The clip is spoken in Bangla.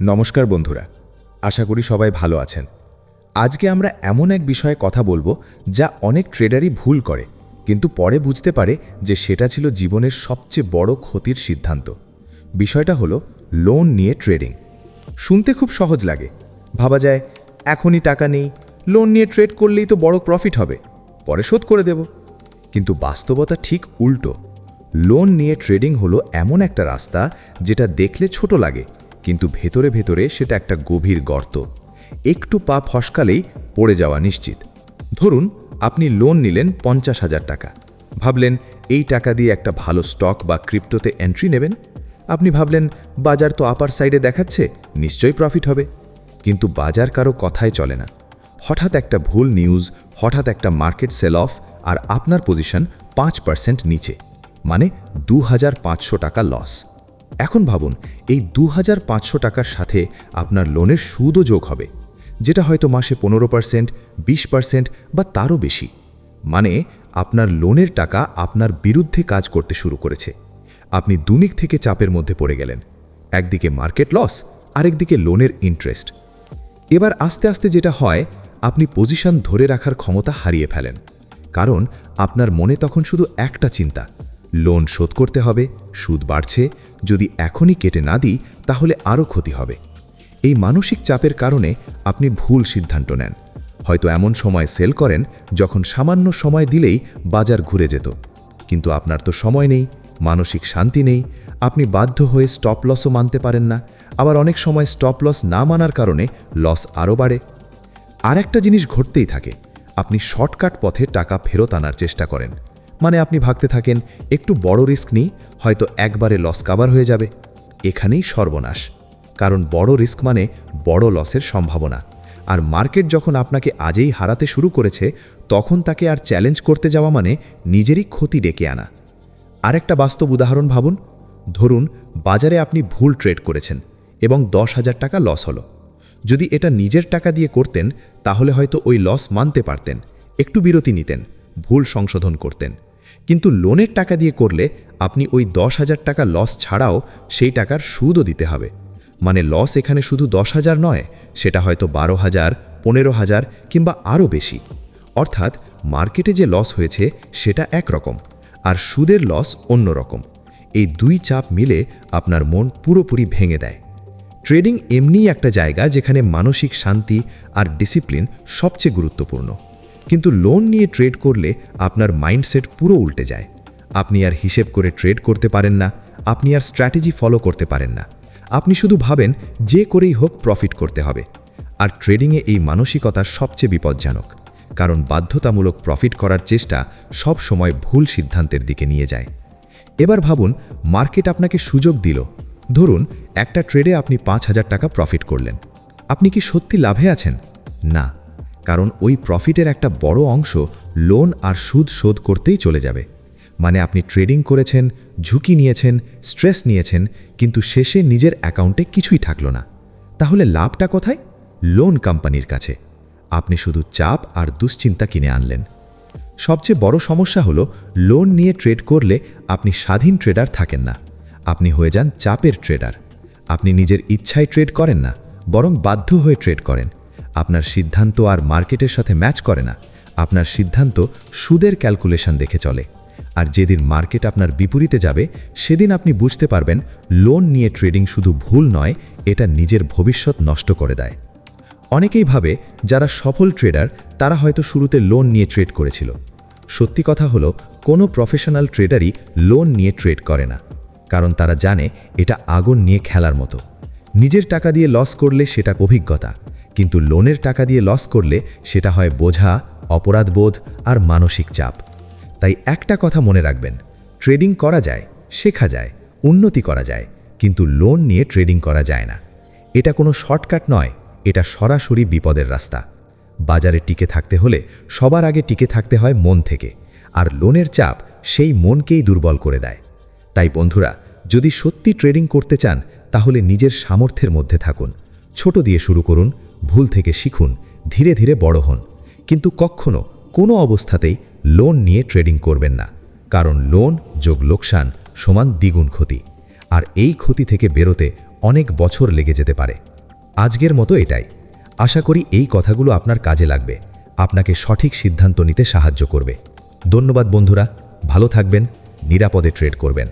নমস্কার বন্ধুরা, আশা করি সবাই ভালো আছেন। আজকে আমরা এমন এক বিষয়ে কথা বলব যা অনেক ট্রেডারই ভুল করে, কিন্তু পরে বুঝতে পারে যে সেটা ছিল জীবনের সবচেয়ে বড় ক্ষতির সিদ্ধান্ত। বিষয়টা হলো লোন নিয়ে ট্রেডিং শুনতে খুব সহজ লাগে। ভাবা যায়, এখনই টাকা নেই লোন নিয়ে ট্রেড করলেই তো বড় প্রফিট হবে, পরে শোধ করে দেব। কিন্তু বাস্তবতা ঠিক উল্টো। লোন নিয়ে ট্রেডিং হলো এমন একটা রাস্তা যেটা দেখলে ছোট লাগে কিন্তু ভেতরে ভেতরে সেটা একটা গভীর গর্ত। একটু পা ফসকালেই পড়ে যাওয়া নিশ্চিত। ধরুন, আপনি লোন নিলেন পঞ্চাশ হাজার টাকা। ভাবলেন, এই টাকা দিয়ে একটা ভালো স্টক বা ক্রিপ্টোতে এন্ট্রি নেবেন। আপনি ভাবলেন, বাজার তো আপার সাইডে দেখাচ্ছে, নিশ্চয়ই প্রফিট হবে। কিন্তু বাজার কারও কথায় চলে না। হঠাৎ একটা ভুল নিউজ হঠাৎ একটা মার্কেট সেল অফ আর আপনার পজিশন পাঁচ পার্সেন্ট নিচে। মানে দু হাজার পাঁচশো টাকা লস এখন ভাবুন, এই দু হাজার পাঁচশো টাকার সাথে আপনার লোনের সুদও যোগ হবে, যেটা হয়তো মাসে পনেরো পার্সেন্ট, বিশ পার্সেন্ট বা তারও বেশি। মানে আপনার লোনের টাকা আপনার বিরুদ্ধে কাজ করতে শুরু করেছে। আপনি দুনিক থেকে চাপের মধ্যে পড়ে গেলেন। একদিকে মার্কেট লস, আরেকদিকে লোনের ইন্টারেস্ট। এবার আস্তে আস্তে যেটা হয়, আপনি পজিশন ধরে রাখার ক্ষমতা হারিয়ে ফেলেন। কারণ, আপনার মনে তখন শুধু একটা চিন্তা, লোন শোধ করতে হবে, সুদ বাড়ছে যদি এখনই কেটে না দিই, তাহলে আরও ক্ষতি হবে। এই মানসিক চাপের কারণে আপনি ভুল সিদ্ধান্ত নেন। হয়তো এমন সময় সেল করেন, যখন সামান্য সময় দিলেই বাজার ঘুরে যেত। কিন্তু আপনার তো সময় নেই, মানসিক শান্তি নেই, আপনি বাধ্য হয়ে স্টপ লসও মানতে পারেন না। আবার অনেক সময় স্টপ লস না মানার কারণে লস আরও বাড়ে। আর একটা জিনিস ঘটতেই থাকে, আপনি শর্টকাট পথে টাকা ফেরত আনার চেষ্টা করেন। মানে আপনি ভাবতে থাকেন, একটু বড় রিস্ক নিই, হয়তো একবারে লস কাভার হয়ে যাবে। এখানেই সর্বনাশ। কারণ বড় রিস্ক মানে বড় লসের সম্ভাবনা। আর মার্কেট যখন আপনাকে আজেই হারাতে শুরু করেছে, তখন তাকে আর চ্যালেঞ্জ করতে যাওয়া মানে নিজেরই ক্ষতি ডেকে আনা। আরেকটা বাস্তব উদাহরণ ভাবুন। ধরুন, বাজারে আপনি ভুল ট্রেড করেছেন এবং দশ হাজার টাকা লস হলো। যদি এটা নিজের টাকা দিয়ে করতেন, তাহলে হয়তো ওই লস মানতে পারতেন। একটু বিরতি নিতেন, ভুল সংশোধন করতেন। কিন্তু লোনের টাকা দিয়ে করলে আপনি ওই দশ হাজার টাকা লস ছাড়াও সেই টাকার সুদও দিতে হবে। মানে লস এখানে শুধু দশ হাজার নয়, সেটা হয়তো বারো হাজার, পনেরো হাজার কিংবা আরও বেশি। অর্থাৎ মার্কেটে যে লস হয়েছে সেটা একরকম আর সুদের লস অন্য রকম। এই দুই চাপ মিলে আপনার মন পুরোপুরি ভেঙে দেয়। ট্রেডিং এমনিই একটা জায়গা যেখানে মানসিক শান্তি আর ডিসিপ্লিন সবচেয়ে গুরুত্বপূর্ণ। কিন্তু লোন নিয়ে ট্রেড করলে আপনার মাইন্ডসেট পুরো উল্টে যায়। আপনি আর হিসেব করে ট্রেড করতে পারেন না, আপনি আর স্ট্র্যাটেজি ফলো করতে পারেন না। আপনি শুধু ভাবেন যে করেই হোক প্রফিট করতে হবে। আর ট্রেডিংয়ে এই মানসিকতা সবচেয়ে বিপজ্জনক, কারণ বাধ্যতামূলক প্রফিট করার চেষ্টা সব সময় ভুল সিদ্ধান্তের দিকে নিয়ে যায়। এবার ভাবুন মার্কেট আপনাকে সুযোগ দিল। ধরুন, একটা ট্রেডে আপনি পাঁচ হাজার টাকা প্রফিট করলেন। আপনি কি সত্যি লাভে আছেন? না। কারণ ওই প্রফিটের একটা বড় অংশ লোন আর সুদ শোধ করতেই চলে যাবে। মানে আপনি ট্রেডিং করেছেন, ঝুঁকি নিয়েছেন স্ট্রেস নিয়েছেন, কিন্তু শেষে নিজের অ্যাকাউন্টে কিছুই থাকল না। তাহলে লাভটা কোথায়? লোন কোম্পানির কাছে। আপনি শুধু চাপ আর দুশ্চিন্তা কিনে আনলেন। সবচেয়ে বড় সমস্যা হলো লোন নিয়ে ট্রেড করলে আপনি স্বাধীন ট্রেডার থাকেন না। আপনি হয়ে যান চাপের ট্রেডার আপনি নিজের ইচ্ছায় ট্রেড করেন না, বরং বাধ্য হয়ে ট্রেড করেন। আপনার সিদ্ধান্ত আর মার্কেটের সাথে ম্যাচ করে না। আপনার সিদ্ধান্ত সুদের ক্যালকুলেশন দেখে চলে। আর যেদিন মার্কেট আপনার বিপরীতে যাবে, সেদিন আপনি বুঝতে পারবেন লোন নিয়ে ট্রেডিং শুধু ভুল নয়, এটা নিজের ভবিষ্যৎ নষ্ট করে দেয়। অনেকেই ভাবে, যারা সফল ট্রেডার, তারা হয়তো শুরুতে লোন নিয়ে ট্রেড করেছিল। সত্যি কথা হলো, কোনো প্রফেশনাল ট্রেডারই লোন নিয়ে ট্রেড করে না। কারণ তারা জানে, এটা আগুন নিয়ে খেলার মতো। নিজের টাকা দিয়ে লস করলে সেটা অভিজ্ঞতা। কিন্তু লোনের টাকা দিয়ে লস করলে সেটা হয় বোঝা, অপরাধবোধ আর মানসিক চাপ। তাই একটা কথা মনে রাখবেন, ট্রেডিং করা যায়, শেখা যায়, উন্নতি করা যায়, কিন্তু লোন নিয়ে ট্রেডিং করা যায় না। এটা কোনো শর্টকাট নয়, এটা সরাসরি বিপদের রাস্তা। বাজারে টিকে থাকতে হলে সবার আগে টিকে থাকতে হয় মন থেকে, আর লোনের চাপ সেই মনকেই দুর্বল করে দেয়। তাই বন্ধুরা, যদি সত্যি ট্রেডিং করতে চান, তাহলে নিজের সামর্থ্যের মধ্যে থাকুন। ছোট দিয়ে শুরু করুন ভুল থেকে শিখুন, ধীরে ধীরে বড় হন। কিন্তু কখনো কোনো অবস্থাতেই লোন নিয়ে ট্রেডিং করবেন না। কারণ লোন যোগ লোকসান সমান দ্বিগুণ ক্ষতি। আর এই ক্ষতি থেকে বেরোতে অনেক বছর লেগে যেতে পারে। আজকের মতো এটাই। আশা করি এই কথাগুলো আপনার কাজে লাগবে। আপনাকে সঠিক সিদ্ধান্ত নিতে সাহায্য করবে। ধন্যবাদ বন্ধুরা। ভালো থাকবেন, নিরাপদে ট্রেড করবেন।